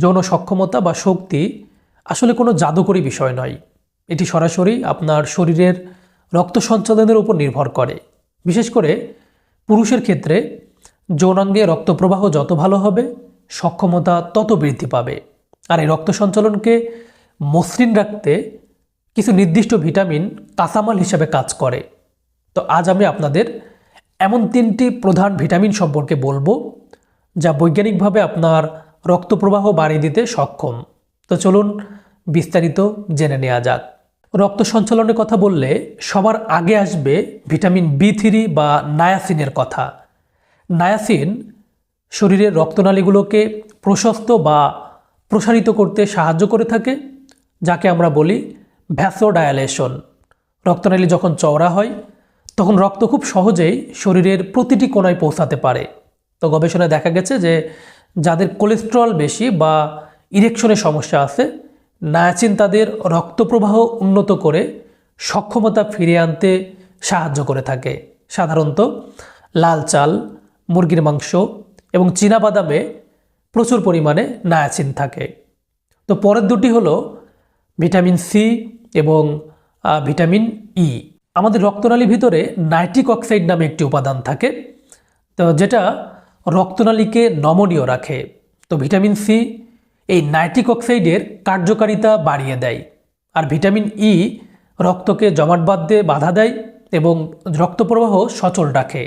যৌন সক্ষমতা বা শক্তি আসলে কোনো জাদুকরী বিষয় নয়। এটি সরাসরি আপনার শরীরের রক্ত সঞ্চালনের উপর নির্ভর করে। বিশেষ করে পুরুষের ক্ষেত্রে যৌনাঙ্গে রক্ত প্রবাহ যত ভালো হবে, সক্ষমতা তত বৃদ্ধি পাবে। আর এই রক্ত সঞ্চালনকে মসৃণ রাখতে কিছু নির্দিষ্ট ভিটামিন কাঁচামাল হিসাবে কাজ করে। তো আজ আমি আপনাদের এমন তিনটি প্রধান ভিটামিন সম্পর্কে বলব, যা বৈজ্ঞানিকভাবে আপনার রক্ত প্রবাহ বাড়িয়ে দিতে সক্ষম। তো চলুন বিস্তারিত জেনে নেওয়া যাক। রক্ত সঞ্চালনের কথা বললে সবার আগে আসবে ভিটামিন বি থ্রি বা নায়াসিনের কথা। নায়াসিন শরীরের রক্তনালীগুলোকে প্রশস্ত বা প্রসারিত করতে সাহায্য করে থাকে, যাকে আমরা বলি ভ্যাসোডায়ালেশন। রক্তনালী যখন চওড়া হয়, তখন রক্ত খুব সহজেই শরীরের প্রতিটি কোণায় পৌঁছাতে পারে। তো গবেষণায় দেখা গেছে যে যাদের কোলেস্ট্রল বেশি বা ইরেকশনের সমস্যা আছে নায়াচিন তাদের রক্তপ্রবাহ উন্নত করে সক্ষমতা ফিরিয়ে আনতে সাহায্য করে থাকে। সাধারণত লাল চাল, মুরগির মাংস এবং বাদামে প্রচুর পরিমাণে নায়াচিন থাকে। তো পরের দুটি হলো ভিটামিন সি এবং ভিটামিন ই। আমাদের রক্তনালীর ভিতরে নাইট্রিক অক্সাইড নামে একটি উপাদান থাকে। তো যেটা রক্তনালীকে নমনীয় রাখে। তো ভিটামিন সি এই নাইট্রিক অক্সাইডের কার্যকারিতা বাড়িয়ে দেয়। আর ভিটামিন ই রক্তকে জমাট বাঁধতে বাধা দেয় এবং রক্তপ্রবাহ সচল রাখে।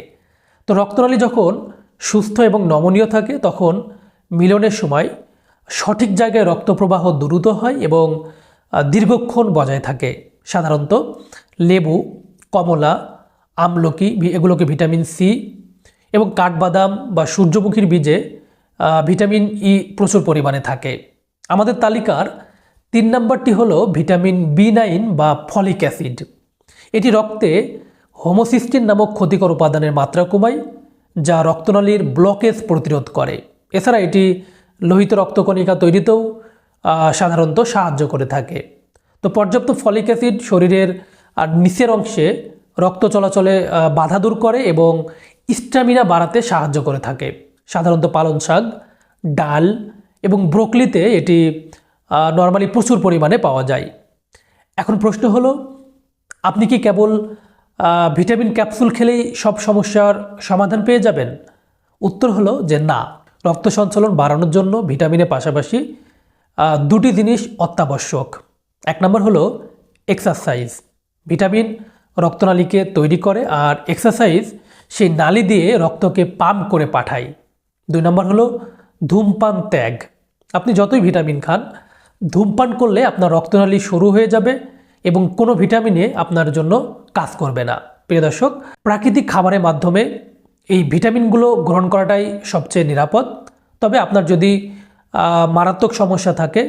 তো রক্তনালী যখন সুস্থ এবং নমনীয় থাকে, তখন মিলনের সময় সঠিক জায়গায় রক্তপ্রবাহ দ্রুত হয় এবং দীর্ঘক্ষণ বজায় থাকে। সাধারণত লেবু, কমলা, আমলকি এগুলোকে ভিটামিন সি এবং কাঠবাদাম বা সূর্যমুখীর বীজে ভিটামিন ই প্রচুর পরিমাণে থাকে। আমাদের তালিকার তিন নম্বরটি হলো ভিটামিন বি নাইন বা ফলিক অ্যাসিড। এটি রক্তে হোমোসিস্টিন নামক ক্ষতিকর উপাদানের মাত্রা কমায়, যা রক্তনালীর ব্লকেজ প্রতিরোধ করে। এছাড়া এটি লোহিত রক্তকণিকা তৈরিতেও সাধারণত সাহায্য করে থাকে। তো পর্যাপ্ত ফলিক অ্যাসিড শরীরের আর নিচের অংশে রক্ত চলাচলে বাধা দূর করে এবং স্ট্যামিনা বাড়াতে সাহায্য করে থাকে। সাধারণত পালং শাক, ডাল এবং ব্রোকলিতে এটি নর্মালি প্রচুর পরিমাণে পাওয়া যায়। এখন প্রশ্ন হলো, আপনি কি কেবল ভিটামিন ক্যাপসুল খেলেই সব সমস্যার সমাধান পেয়ে যাবেন? উত্তর হলো যে না। রক্ত সঞ্চালন বাড়ানোর জন্য ভিটামিনের পাশাপাশি দুটি জিনিস অত্যাবশ্যক। এক নম্বর হলো এক্সারসাইজ। ভিটামিন রক্তনালীকে তৈরি করে আর এক্সারসাইজ সেই নালী দিয়ে রক্তকে পাম্প করে পাঠায় দুই নম্বর হলো ধূমপান ত্যাগ। আপনি যতই ভিটামিন খান, ধূমপান করলে আপনার রক্তনালী শুরু হয়ে যাবে এবং কোনো ভিটামিনে আপনার জন্য কাজ করবে না। প্রিয় দর্শক, প্রাকৃতিক খাবারের মাধ্যমে এই ভিটামিনগুলো গ্রহণ করাটাই সবচেয়ে নিরাপদ। তবে আপনার যদি মারাত্মক সমস্যা থাকে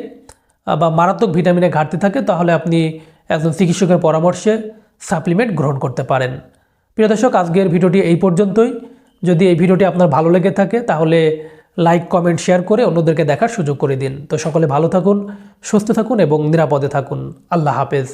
বা মারাত্মক ভিটামিনের ঘাটতি থাকে, তাহলে আপনি একজন চিকিৎসকের পরামর্শে সাপ্লিমেন্ট গ্রহণ করতে পারেন। প্রিয় দর্শক, আজকের ভিডিওটি এই পর্যন্তই। যদি এই ভিডিওটি আপনার ভালো লেগে থাকে, তাহলে লাইক, কমেন্ট, শেয়ার করে অন্যদেরকে দেখার সুযোগ করে দিন। তো সকলে ভালো থাকুন, সুস্থ থাকুন এবং নিরাপদে থাকুন। আল্লাহ হাফেজ।